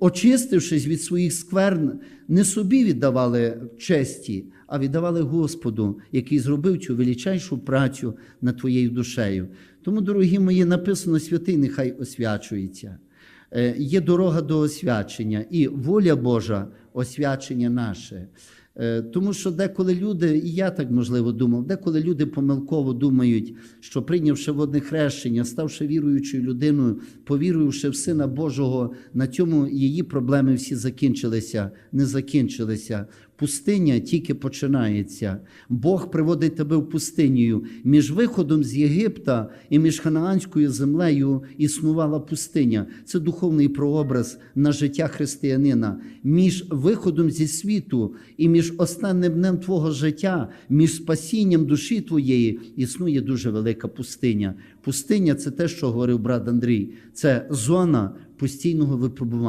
очистившись від своїх скверн, не собі віддавали честі, а віддавали Господу, який зробив цю величайшу працю над твоєю душею. Тому, дорогі мої, написано святий, нехай освячується. Е, Є дорога до освячення, і воля Божа освячення наше. Е, Тому що деколи люди, і я так можливо думав, деколи люди помилково думають, що прийнявши водне хрещення, ставши віруючою людиною, повіруючи в Сина Божого, на цьому її проблеми всі закінчилися, не закінчилися. Пустиня тільки починається. Бог приводить тебе в пустиню. Між виходом з Єгипта і між ханаанською землею існувала пустиня. Це духовний прообраз на життя християнина. Між виходом зі світу і між останнім днем твого життя, між спасінням душі твоєї існує дуже велика пустиня. Пустиня це те, що говорив брат Андрій. Це зона постійного випробування.